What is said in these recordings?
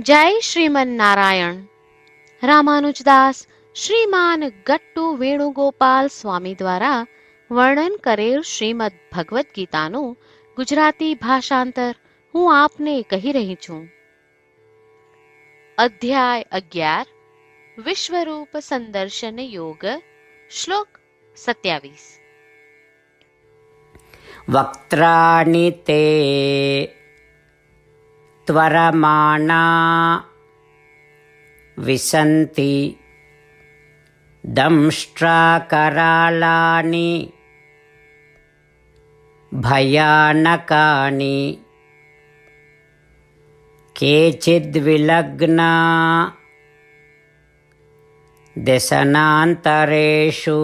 જય શ્રીમન નારાયણ રામાનુજદાસ શ્રીમાન ગટ્ટુ વેણુગોપાલ સ્વામી દ્વારા વર્ણન કરેલ શ્રીમદ ભગવદ્ ગીતાનું ગુજરાતી ભાષાંતર હું આપને કહી રહી છું. અધ્યાય અગિયાર, વિશ્વરૂપ સંદર્શન યોગ, શ્લોક સત્યાવીસ. વક્ત્રાણि તે त्वरमाणा विसन्ति। दंष्ट्राकरालानि भयानकानि। केचिद्विलग्ना दशनान्तरेषु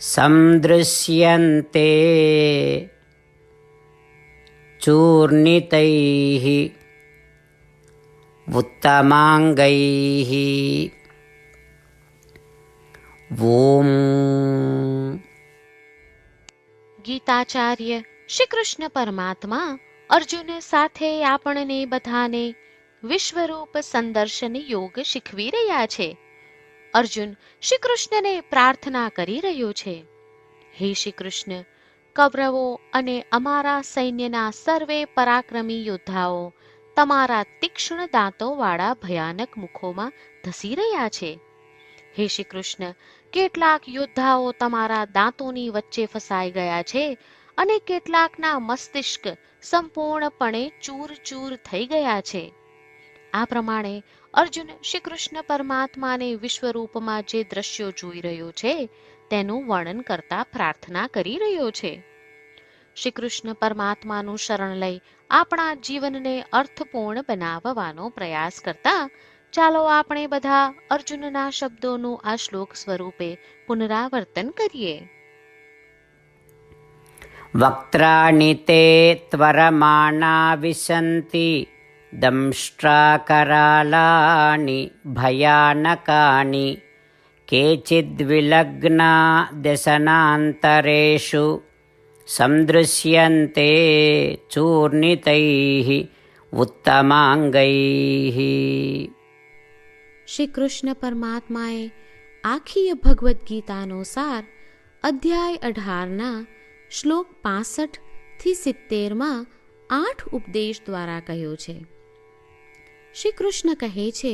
सन्दृश्यन्ते चूर्णितैः उत्तमाङ्गैः ॐ ગીતાચાર્ય શ્રી કૃષ્ણ પરમાત્મા અર્જુન સાથે આપણને બધાને વિશ્વરૂપ સંદર્શન યોગ શીખવી રહ્યા છે અર્જુન શ્રી કૃષ્ણને પ્રાર્થના કરી રહ્યો છે હે શ્રી કૃષ્ણ કૌરવો અને અમારા સૈન્યના સર્વે પરાક્રમી યોદ્ધાઓ તમારા તીક્ષ્ણ દાંતોવાળા ભયાનક મુખોમાં ધસી રહ્યા છે. હે શ્રી કૃષ્ણ, કેટલાક યોદ્ધાઓ તમારા દાંતોની વચ્ચે ફસાઈ ગયા છે અને કેટલાકના મસ્તિષ્ક સંપૂર્ણપણે ચૂર ચૂર થઈ ગયા છે. આ પ્રમાણે અર્જુન શ્રી કૃષ્ણ પરમાત્માને વિશ્વરૂપમાં જે દ્રશ્યો જોઈ રહ્યો છે તેનું વર્ણન કરતા પ્રાર્થના કરી રહ્યો છે. શ્રી કૃષ્ણ પરમાત્માનું શરણ લઈ આપણા જીવનને અર્થપૂર્ણ બનાવવાનો પ્રયાસ કરતા ચાલો આપણે બધા અર્જુનના શબ્દોનું આ શ્લોક સ્વરૂપે પુનરાવર્તન કરીએ. વક્ત્રાણિ તે ત્વરમાણા વિશંતિ, દંષ્ટ્રાકરાલાની ભયાનકાની केचिद्विलग्ना दशनान्तरेषु सन्दृश्यन्ते चूर्णितैः उत्तमाङ्गैः શ્રી કૃષ્ણ પરમાત્માએ આખી ભગવદ્ ગીતાનો સાર અધ્યાય અઢારના શ્લોક પાસઠ થી સિત્તેરમાં આઠ ઉપદેશ દ્વારા કહ્યો છે શ્રી કૃષ્ણ કહે છે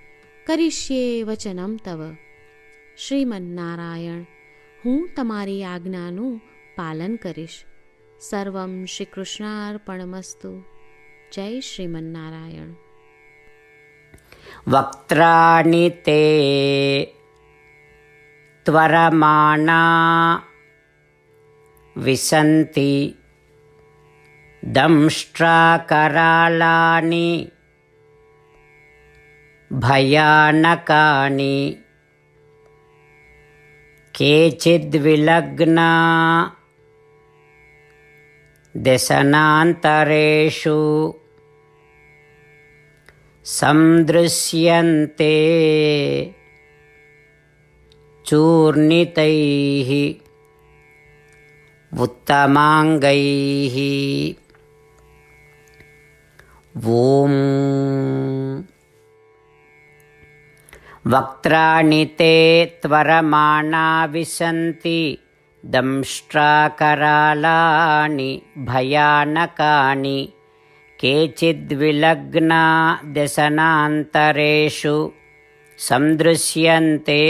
કરીશ્યે વચનમ તવ શ્રીમન્નારાયણ હું તમારી આજ્ઞાનું પાલન કરીશ સર્વમ શ્રી કૃષ્ણાર્પણમસ્તુ જય શ્રીમન્નારાયણ વક્ત્રાણિ તે ત્વરમાણા વિસંતિ દંષ્ટ્રાકરાલાनि भयानकानि। केचिद्विलग्ना दशनान्तरेषु सन्दृश्यन्ते चूर्णितैः उत्तमाङ्गैः। ॐ। वक्त्राणि ते त्वरमाणा विशन्ति दंष्ट्राकरालानि भयानकानि केचिद्विलग्ना दशनान्तरेषु सन्दृश्यन्ते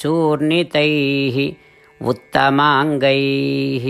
चूर्णितैः उत्तमाङ्गैः